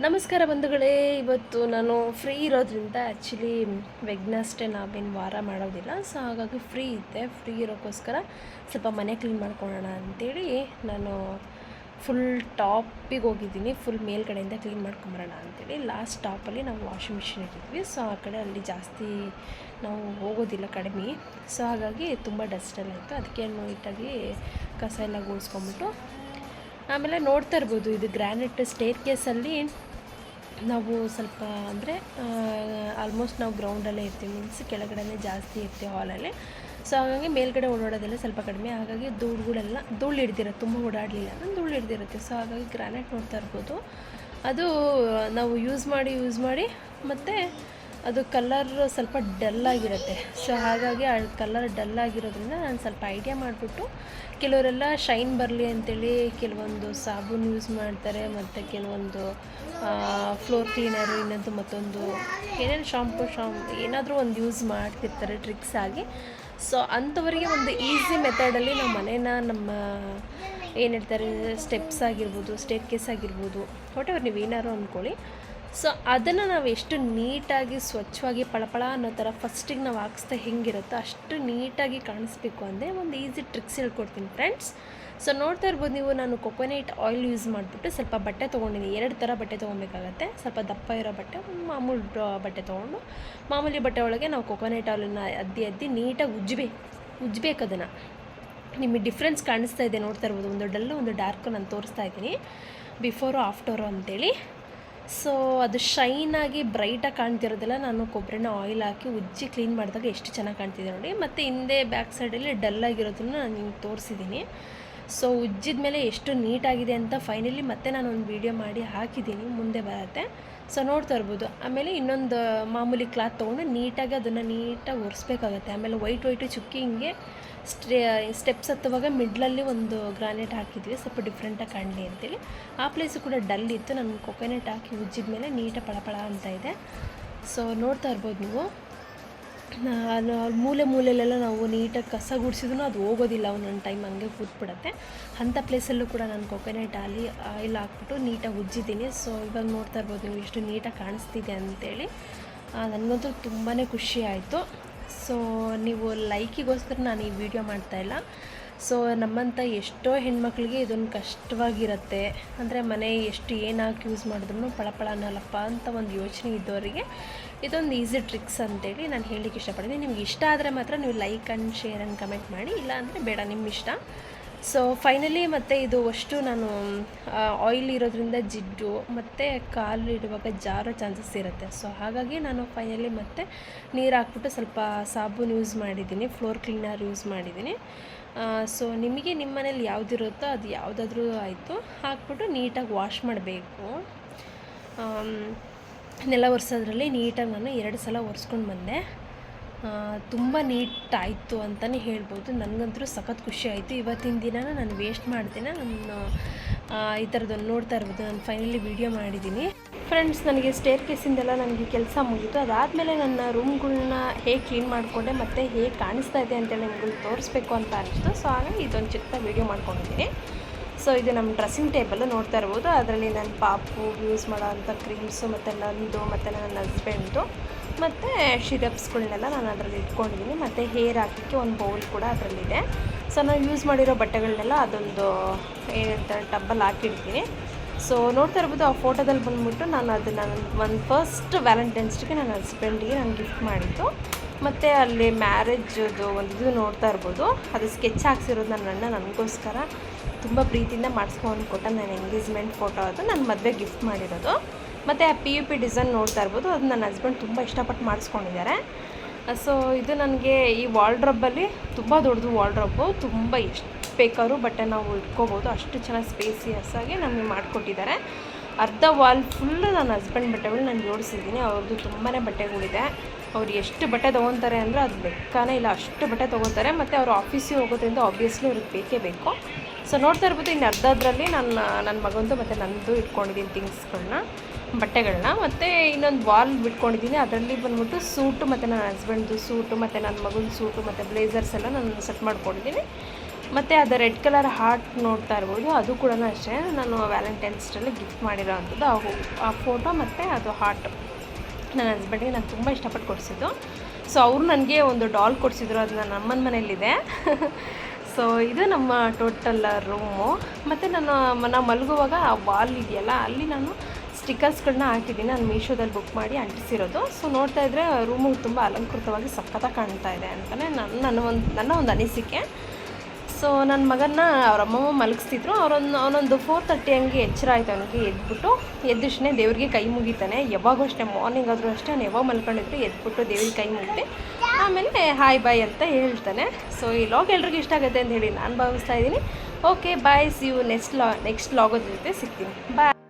ನಮಸ್ಕಾರ ಬಂಧುಗಳೇ, ಇವತ್ತು ನಾನು ಫ್ರೀ ಇರೋದ್ರಿಂದ ಆ್ಯಕ್ಚುಲಿ ವೆಗ್ನಸ್ಡೇ ನಾವೇನು ವಾರ ಮಾಡೋದಿಲ್ಲ. ಸೊ ಹಾಗಾಗಿ ಫ್ರೀ ಇದ್ದೆ ಫ್ರೀ ಇರೋಕ್ಕೋಸ್ಕರ ಸ್ವಲ್ಪ ಮನೆ ಕ್ಲೀನ್ ಮಾಡ್ಕೊಳ್ಳೋಣ ಅಂತೇಳಿ ನಾನು ಫುಲ್ ಟಾಪಿಗೆ ಹೋಗಿದ್ದೀನಿ. ಫುಲ್ ಮೇಲ್ಗಡೆಯಿಂದ ಕ್ಲೀನ್ ಮಾಡ್ಕೊಂಬರೋಣ ಅಂತೇಳಿ. ಲಾಸ್ಟ್ ಟಾಪಲ್ಲಿ ನಾವು ವಾಷಿಂಗ್ ಮಿಷಿನ್ ಇಟ್ಟಿದ್ವಿ. ಸೊ ಆ ಕಡೆ ಅಲ್ಲಿ ಜಾಸ್ತಿ ನಾವು ಹೋಗೋದಿಲ್ಲ ಕಡಿಮೆ. ಸೊ ಹಾಗಾಗಿ ತುಂಬ ಡಸ್ಟೆಲ್ಲ ಇತ್ತು ಅದಕ್ಕೆ ನೀಟಾಗಿ ಕಸ ಎಲ್ಲ ಗೂಡಿಸ್ಕೊಂಬಿಟ್ಟು ಆಮೇಲೆ ನೋಡ್ತಾ ಇರ್ಬೋದು, ಇದು ಗ್ರ್ಯಾನೆಟ್ ಸ್ಟೇರ್ ಕೇಸಲ್ಲಿ ನಾವು ಸ್ವಲ್ಪ ಅಂದರೆ ಆಲ್ಮೋಸ್ಟ್ ನಾವು ಗ್ರೌಂಡಲ್ಲೇ ಇರ್ತೀವಿ ಮೀನ್ಸ್ ಕೆಳಗಡೆನೇ ಜಾಸ್ತಿ ಇರ್ತೀವಿ ಹಾಲಲ್ಲಿ ಸೊ ಹಾಗಾಗಿ ಮೇಲ್ಗಡೆ ಓಡಾಡೋದೆಲ್ಲ ಸ್ವಲ್ಪ ಕಡಿಮೆ. ಹಾಗಾಗಿ ಧೂಳುಗಳೆಲ್ಲ, ಧೂಳು ಹಿಡ್ದಿರುತ್ತೆ, ತುಂಬ ಓಡಾಡಲಿಲ್ಲ ಅಂದರೆ ಧೂಳು ಹಿಡ್ದಿರುತ್ತೆ. ಸೊ ಹಾಗಾಗಿ ಗ್ರಾನೈಟ್ ನೋಡ್ತಾ ಇರ್ಬೋದು. ಅದು ನಾವು ಯೂಸ್ ಮಾಡಿ ಯೂಸ್ ಮಾಡಿ, ಮತ್ತು ಅದು ಕಲರ್ ಸ್ವಲ್ಪ ಡಲ್ ಆಗಿರುತ್ತೆ. ಸೊ ಹಾಗಾಗಿ ಆ ಕಲರ್ ಡಲ್ ಆಗಿರೋದ್ರಿಂದ ನಾನು ಸ್ವಲ್ಪ ಐಡಿಯಾ ಮಾಡಿಬಿಟ್ಟು ಕೆಲವರೆಲ್ಲ ಶೈನ್ ಬರಲಿ ಅಂತೇಳಿ ಕೆಲವೊಂದು ಸಾಬೂನು ಯೂಸ್ ಮಾಡ್ತಾರೆ, ಮತ್ತು ಕೆಲವೊಂದು ಫ್ಲೋರ್ ಕ್ಲೀನರು ಇನ್ನೊಂದು ಮತ್ತೊಂದು ಏನೇನು ಶಾಂಪು ಶಾಂಪ್ ಏನಾದರೂ ಒಂದು ಯೂಸ್ ಮಾಡ್ತಿರ್ತಾರೆ ಟ್ರಿಕ್ಸ್ ಆಗಿ. ಸೊ ಅಂಥವರಿಗೆ ಒಂದು ಈಸಿ ಮೆಥಡಲ್ಲಿ ನಾವು ಮನೇನ ನಮ್ಮ, ಏನು ಸ್ಟೆಪ್ಸ್ ಆಗಿರ್ಬೋದು ಸ್ಟೇಟ್ ಕೇಸ್ ಆಗಿರ್ಬೋದು ಹೊಟ್ಟೆವ್ರು ನೀವು ಏನಾದ್ರು ಅಂದ್ಕೊಳ್ಳಿ ಸೊ ಅದನ್ನು ನಾವು ಎಷ್ಟು ನೀಟಾಗಿ, ಸ್ವಚ್ಛವಾಗಿ, ಪಳಪಳ ಅನ್ನೋ ಥರ ಫಸ್ಟಿಗೆ ನಾವು ಹಾಕಿಸ್ತಾ ಹೆಂಗಿರುತ್ತೋ ಅಷ್ಟು ನೀಟಾಗಿ ಕಾಣಿಸ್ಬೇಕು ಅಂದರೆ ಒಂದು ಈಸಿ ಟ್ರಿಕ್ಸ್ ಹೇಳ್ಕೊಡ್ತೀನಿ ಫ್ರೆಂಡ್ಸ್ ಸೊ ನೋಡ್ತಾ ಇರ್ಬೋದು ನೀವು, ನಾನು ಕೊಕೊನೆಟ್ ಆಯಿಲ್ ಯೂಸ್ ಮಾಡಿಬಿಟ್ಟು ಸ್ವಲ್ಪ ಬಟ್ಟೆ ತೊಗೊಂಡಿದ್ದೀನಿ. ಎರಡು ಥರ ಬಟ್ಟೆ ತೊಗೊಬೇಕಾಗತ್ತೆ. ಸ್ವಲ್ಪ ದಪ್ಪ ಇರೋ ಬಟ್ಟೆ, ಮಾಮೂಲಿ ಬಟ್ಟೆ ತೊಗೊಂಡು ಮಾಮೂಲಿ ಬಟ್ಟೆ ಒಳಗೆ ನಾವು ಕೊಕೊನೆಟ್ ಆಯಿಲನ್ನ ಅದ್ದಿ ಅದ್ದಿ ನೀಟಾಗಿ ಉಜ್ಜಬೇಕು ಉಜ್ಜಬೇಕು ಅದನ್ನು. ನಿಮಗೆ ಡಿಫ್ರೆನ್ಸ್ ಕಾಣಿಸ್ತಾ ಇದೆ ನೋಡ್ತಾ ಇರ್ಬೋದು. ಒಂದು ಡಲ್ಲು ಒಂದು ಡಾರ್ಕು ನಾನು ತೋರಿಸ್ತಾ ಇದ್ದೀನಿ. ಬಿಫೋರು ಆಫ್ಟರು ಅಂತೇಳಿ. ಸೊ ಅದು ಶೈನಾಗಿ ಬ್ರೈಟಾಗಿ ಕಾಣ್ತಿರೋದೆಲ್ಲ ನಾನು ಕೊಬ್ಬರಿನ ಆಯಿಲ್ ಹಾಕಿ ಉಜ್ಜಿ ಕ್ಲೀನ್ ಮಾಡಿದಾಗ ಎಷ್ಟು ಚೆನ್ನಾಗಿ ಕಾಣ್ತಿದೆ ನೋಡಿ. ಮತ್ತು ಹಿಂದೆ ಬ್ಯಾಕ್ ಸೈಡಲ್ಲಿ ಡಲ್ ಆಗಿರೋದನ್ನು ನಾನು ನಿಮ್ಗೆ ತೋರಿಸಿದ್ದೀನಿ ಸೊ ಉಜ್ಜಿದ ಮೇಲೆ ಎಷ್ಟು ನೀಟಾಗಿದೆ ಅಂತ ಫೈನಲಿ ಮತ್ತೆ ನಾನು ಒಂದು ವೀಡಿಯೋ ಮಾಡಿ ಹಾಕಿದ್ದೀನಿ, ಮುಂದೆ ಬರುತ್ತೆ. ಸೊ ನೋಡ್ತಾ ಇರ್ಬೋದು. ಆಮೇಲೆ ಇನ್ನೊಂದು ಮಾಮೂಲಿ ಕ್ಲಾತ್ ತೊಗೊಂಡು ನೀಟಾಗಿ ಅದನ್ನು ನೀಟಾಗಿ ಒರೆಸ್ಬೇಕಾಗತ್ತೆ. ಆಮೇಲೆ ವೈಟ್ ವೈಟು ಚುಕ್ಕಿ ಹಿಂಗೆ ಸ್ಟೇ ಸ್ಟೆಪ್ಸ್ ಹತ್ತುವಾಗ ಮಿಡ್ಲಲ್ಲಿ ಒಂದು ಗ್ರಾನೈಟ್ ಹಾಕಿದ್ವಿ. ಸ್ವಲ್ಪ ಡಿಫ್ರೆಂಟಾಗಿ ಕಾಣಲಿ ಅಂತೇಳಿ. ಆ ಪ್ಲೇಸು ಕೂಡ ಡಲ್ ಇತ್ತು. ನಾನು ಕೊಕೊನೆಟ್ ಹಾಕಿ ಉಜ್ಜಿದ ಮೇಲೆ ನೀಟಾಗಿ ಪಳಪಳ ಅಂತ ಇದೆ. ಸೊ ನೋಡ್ತಾ ಇರ್ಬೋದು ನೀವು. ಮೂಲೆ ಮೂಲೆಯಲ್ಲೆಲ್ಲ ನಾವು ನೀಟಾಗಿ ಕಸ ಗುಡಿಸಿದ್ರು ಅದು ಹೋಗೋದಿಲ್ಲ, ಒಂದೊಂದು ಟೈಮ್ ಹಂಗೆ ಕೂತ್ಬಿಡತ್ತೆ. ಅಂಥ ಪ್ಲೇಸಲ್ಲೂ ಕೂಡ ನಾನು ಕೊಕೊನೆಟ್ ಆಲಿ ಆಯಿಲ್ ಹಾಕ್ಬಿಟ್ಟು ನೀಟಾಗಿ ಉಜ್ಜಿದ್ದೀನಿ. ಸೊ ಇವಾಗ ನೋಡ್ತಾ ಇರ್ಬೋದು ನೀವು ಎಷ್ಟು ನೀಟಾಗಿ ಕಾಣಿಸ್ತಿದೆ ಅಂತೇಳಿ. ನನಗಂತೂ ತುಂಬಾ ಖುಷಿ ಆಯಿತು. ಸೊ ನೀವು ಲೈಕಿಗೋಸ್ಕರ ನಾನು ಈ ವಿಡಿಯೋ ಮಾಡ್ತಾಯಿಲ್ಲ ಸೊ ನಮ್ಮಂಥ ಎಷ್ಟೋ ಹೆಣ್ಮಕ್ಳಿಗೆ ಇದೊಂದು ಕಷ್ಟವಾಗಿರುತ್ತೆ. ಅಂದರೆ ಮನೆ ಎಷ್ಟು ಏನು ಹಾಕಿ ಯೂಸ್ ಮಾಡಿದ್ರು ಪಳಪಳ ಅನ್ನಲ್ಲಪ್ಪ ಅಂತ ಒಂದು ಯೋಚನೆ ಇದ್ದವರಿಗೆ ಇದೊಂದು ಈಸಿ ಟ್ರಿಕ್ಸ್ ಅಂತೇಳಿ ನಾನು ಹೇಳಲಿಕ್ಕೆ ಇಷ್ಟಪಡ್ತೀನಿ. ನಿಮ್ಗೆ ಇಷ್ಟ ಆದರೆ ಮಾತ್ರ ನೀವು like and share and comment ಮಾಡಿ, ಇಲ್ಲ ಅಂದರೆ ಬೇಡ ನಿಮ್ಮ ಇಷ್ಟ. ಸೊ ಫೈನಲಿ ಮತ್ತು ಇದು ಅಷ್ಟು ನಾನು ಆಯಿಲ್ ಇರೋದ್ರಿಂದ ಜಿಡ್ಡು, ಮತ್ತು ಕಾಲು ಇಡುವಾಗ ಜಾರೋ ಚಾನ್ಸಸ್ ಇರುತ್ತೆ. ಸೊ ಹಾಗಾಗಿ ನಾನು ಫೈನಲಿ ಮತ್ತೆ ನೀರು ಹಾಕ್ಬಿಟ್ಟು ಸ್ವಲ್ಪ ಸಾಬೂನು ಯೂಸ್ ಮಾಡಿದ್ದೀನಿ ಫ್ಲೋರ್ ಕ್ಲೀನರ್ ಯೂಸ್ ಮಾಡಿದ್ದೀನಿ. ಸೊ ನಿಮಗೆ ನಿಮ್ಮ ಮನೇಲಿ ಯಾವುದಿರುತ್ತೋ ಅದು ಯಾವುದಾದ್ರೂ ಆಯಿತು. ಹಾಕ್ಬಿಟ್ಟು ನೀಟಾಗಿ ವಾಶ್ ಮಾಡಬೇಕು. ನೆಲ ಒರೆಸೋದ್ರಲ್ಲಿ ನೀಟಾಗಿ ನಾನು ಎರಡು ಸಲ ಒರೆಸ್ಕೊಂಡು ಬಂದೆ. ತುಂಬ ನೀಟ್ ಆಯಿತು ಅಂತಲೇ ಹೇಳ್ಬೋದು. ನನಗಂತೂ ಸಖತ್ ಖುಷಿ ಆಯಿತು. ಇವತ್ತಿನ ದಿನ ನಾನು ವೇಸ್ಟ್ ಮಾಡ್ತೀನಿ. ನಾನು ಈ ಥರದೊಂದು ನೋಡ್ತಾ ಇರ್ಬೋದು. ನಾನು ಫೈನಲಿ ವೀಡಿಯೋ ಮಾಡಿದ್ದೀನಿ. ಫ್ರೆಂಡ್ಸ್ ನನಗೆ ಸ್ಟೇರ್ ಕೇಸಿಂದೆಲ್ಲ ನನಗೆ ಕೆಲಸ ಮುಗೀತು. ಅದಾದಮೇಲೆ ನನ್ನ ರೂಮ್ಗಳನ್ನ ಹೇಗೆ ಕ್ಲೀನ್ ಮಾಡಿಕೊಂಡೆ, ಮತ್ತು ಹೇಗೆ ಕಾಣಿಸ್ತಾ ಇದೆ ಅಂತೇಳಿ ನಿಮ್ಗೆ ತೋರಿಸ್ಬೇಕು ಅಂತ ಅನಿಸ್ತು. ಸೊ ಹಾಗಾಗಿ ಇದೊಂದು ಚಿಕ್ಕ ವೀಡಿಯೋ ಮಾಡ್ಕೊಂಡಿದ್ದೀನಿ. ಸೊ ಇದು ನಮ್ಮ ಡ್ರೆಸ್ಸಿಂಗ್ ಟೇಬಲ್ ನೋಡ್ತಾ ಇರ್ಬೋದು. ಅದರಲ್ಲಿ ನನ್ನ ಪಾಪು ಯೂಸ್ ಮಾಡೋವಂಥ ಕ್ರೀಮ್ಸು ಮತ್ತು ನಂದು ಮತ್ತು ನನ್ನ ಹಸ್ಬೆಂಡ್ದು ಮತ್ತು ಶಿರಪ್ಸ್ಗಳನ್ನೆಲ್ಲ ನಾನು ಅದರಲ್ಲಿ ಇಟ್ಕೊಂಡಿದ್ದೀನಿ ಮತ್ತು ಹೇರ್ ಹಾಕಲಿಕ್ಕೆ ಒಂದು ಬೌಲ್ ಕೂಡ ಅದರಲ್ಲಿದೆ. ಸೊ ನಾನು ಯೂಸ್ ಮಾಡಿರೋ ಬಟ್ಟೆಗಳನ್ನೆಲ್ಲ ಅದೊಂದು, ಏನು ಹೇಳ್ತಾರೆ, ಟಬ್ಬಲ್ಲಿ ಹಾಕಿಡ್ತೀನಿ. ಸೊ ನೋಡ್ತಾ ಇರ್ಬೋದು, ಆ ಫೋಟೋದಲ್ಲಿ ಬಂದ್ಬಿಟ್ಟು ನಾನು ಅದನ್ನು ಒಂದು ಫಸ್ಟ್ ವ್ಯಾಲೆಂಟೈನ್ಸ್ ನನ್ನ ಹಸ್ಬೆಂಡಿಗೆ ನಾನು ಗಿಫ್ಟ್ ಮಾಡಿದ್ದು. ಮತ್ತು ಅಲ್ಲಿ ಮ್ಯಾರೇಜದು ಒಂದು ಇದು ನೋಡ್ತಾ ಇರ್ಬೋದು. ಅದು ಸ್ಕೆಚ್ ಹಾಕ್ಸಿರೋದು ನನ್ನ ಅಣ್ಣ ನನಗೋಸ್ಕರ. ತುಂಬ ಪ್ರೀತಿಯಿಂದ ಮಾಡಿಸ್ಕೊಂಡು ಕೊಟ್ಟ ನನ್ನ ಎಂಗೇಜ್ಮೆಂಟ್ ಫೋಟೋ ಅದು. ನನ್ನ ಮದುವೆ ಗಿಫ್ಟ್ ಮಾಡಿರೋದು. ಮತ್ತು ಆ ಪಿ ಯು ಪಿ ಡಿಸೈನ್ ನೋಡ್ತಾ ಇರ್ಬೋದು. ಅದು ನನ್ನ ಹಸ್ಬೆಂಡ್ ತುಂಬ ಇಷ್ಟಪಟ್ಟು ಮಾಡಿಸ್ಕೊಂಡಿದ್ದಾರೆ. ಸೊ ಇದು ನನಗೆ ಈ ವಾಲ್ಡ್ರಬ್ಬಲ್ಲಿ ತುಂಬ ದೊಡ್ಡದು ವಾಲ್ಡ್ರಬ್ಬು ತುಂಬ ಎಷ್ಟು ಬೇಕಾದ್ರೂ ಬಟ್ಟೆ ನಾವು ಇಟ್ಕೋಬೋದು ಅಷ್ಟು ಚೆನ್ನಾಗಿ ಸ್ಪೇಸಿಯಸ್ಸಾಗಿ ನಮಗೆ ಮಾಡಿಕೊಟ್ಟಿದ್ದಾರೆ. ಅರ್ಧ ವಾಲ್ ಫುಲ್ಲು ನನ್ನ ಹಸ್ಬೆಂಡ್ ಬಟ್ಟೆಗಳು ನಾನು ಜೋಡಿಸಿದ್ದೀನಿ. ಅವ್ರದ್ದು ತುಂಬಾ ಬಟ್ಟೆಗಳಿದೆ. ಅವ್ರು ಎಷ್ಟು ಬಟ್ಟೆ ತೊಗೊತಾರೆ ಅಂದರೆ ಅದು ಲೆಕ್ಕನೇ ಇಲ್ಲ. ಅಷ್ಟು ಬಟ್ಟೆ ತೊಗೋತಾರೆ. ಮತ್ತು ಅವರು ಆಫೀಸಿಗೆ ಹೋಗೋದ್ರಿಂದ ಆಬ್ವಿಯಸ್ಲಿ ಅವ್ರಿಗೆ ಬೇಕೇ ಬೇಕು. ಸೊ ನೋಡ್ತಾ ಇರ್ಬೋದು ಇನ್ನು ಅರ್ಧದ್ರಲ್ಲಿ ನನ್ನ ನನ್ನ ಮಗಂದು ಮತ್ತು ನನ್ನದು ಇಟ್ಕೊಂಡಿದ್ದೀನಿ ಥಿಂಗ್ಸ್ಗಳನ್ನ ಬಟ್ಟೆಗಳನ್ನ. ಮತ್ತು ಇನ್ನೊಂದು ವಾಲ್ ಬಿಟ್ಕೊಂಡಿದ್ದೀನಿ. ಅದರಲ್ಲಿ ಬಂದ್ಬಿಟ್ಟು ಸೂಟು ಮತ್ತು ನನ್ನ ಹಸ್ಬೆಂಡ್ದು ಸೂಟು ಮತ್ತು ನನ್ನ ಮಗನ ಸೂಟು ಮತ್ತು ಬ್ಲೇಸರ್ಸ್ ಎಲ್ಲ ನಾನು ಸೆಟ್ ಮಾಡ್ಕೊಂಡಿದ್ದೀನಿ. ಮತ್ತು ಅದು ರೆಡ್ ಕಲರ್ ಹಾರ್ಟ್ ನೋಡ್ತಾ ಇರ್ಬೋದು, ಅದು ಕೂಡ ಅಷ್ಟೇ. ನಾನು ವ್ಯಾಲೆಂಟೈನ್ಸ್ ಡೇಲಿ ಗಿಫ್ಟ್ ಮಾಡಿರೋ ಅಂಥದ್ದು ಆ ಫೋಟೋ ಮತ್ತು ಅದು ಹಾರ್ಟ್ ನನ್ನ ಹಸ್ಬೆಂಡಿಗೆ ನಾನು ತುಂಬ ಇಷ್ಟಪಟ್ಟು ಕೊಡಿಸಿದ್ದು. ಸೊ ಅವರು ನನಗೆ ಒಂದು ಡಾಲ್ ಕೊಡಿಸಿದ್ರು ಅದು ನನ್ನ ಅಮ್ಮನ ಮನೆಯಲ್ಲಿದೆ. ಸೊ ಇದು ನಮ್ಮ ಟೋಟಲ್ ರೂಮು ಮತ್ತು ನಾನು ನಾವು ಮಲಗುವಾಗ ಆ ವಾಲ್ ಇದೆಯಲ್ಲ, ಅಲ್ಲಿ ನಾನು ಸ್ಟಿಕ್ಕರ್ಸ್ಗಳನ್ನ ಹಾಕಿದ್ದೀನಿ. ನಾನು ಮೀಶೋದಲ್ಲಿ ಬುಕ್ ಮಾಡಿ ಅಂಟಿಸಿರೋದು. ಸೊ ನೋಡ್ತಾ ಇದ್ದರೆ ರೂಮು ತುಂಬ ಅಲಂಕೃತವಾಗಿ ಸಖತ್ತಾಗಿ ಕಾಣ್ತಾ ಇದೆ ಅಂತಲೇ ನನ್ನ ನನ್ನ ಒಂದು ನನ್ನ ಒಂದು ಅನಿಸಿಕೆ. ಸೊ ನನ್ನ ಮಗನ ಅವ್ರ ಮಲಗಿಸ್ತಿದ್ರು. ಅವರೊಂದು ಅವನೊಂದು ಫೋರ್ ತರ್ಟಿ ಹಂಗೆ ಎಚ್ಚರ ಆಯ್ತು ಅವನಿಗೆ, ಎದ್ಬಿಟ್ಟು ಎದ್ದಷ್ಟೇ ದೇವ್ರಿಗೆ ಕೈ ಮುಗಿತಾನೆ. ಯಾವಾಗೂ ಅಷ್ಟೇ ಮಾರ್ನಿಂಗ್ ಆದರೂ ಅಷ್ಟೇ, ಅವ್ನು ಯಾವಾಗ ಮಲ್ಕೊಂಡಿದ್ರು ಎದ್ಬಿಟ್ಟು ದೇವ್ರಿಗೆ ಕೈ ಮುಗಿತೆ. ಆಮೇಲೆ ಹಾಯ್ ಬಾಯ್ ಅಂತ ಹೇಳ್ತಾನೆ. ಸೊ ಈ ಲಾಗ್ ಎಲ್ರಿಗೂ ಇಷ್ಟ ಆಗುತ್ತೆ ಅಂತ ಹೇಳಿ ನಾನು ಭಾವಿಸ್ತಾ ಇದ್ದೀನಿ. Okay bye see you next law next ಲಾಗೋದ್ರ ಜೊತೆ ಸಿಗ್ತೀನಿ. ಬಾಯ್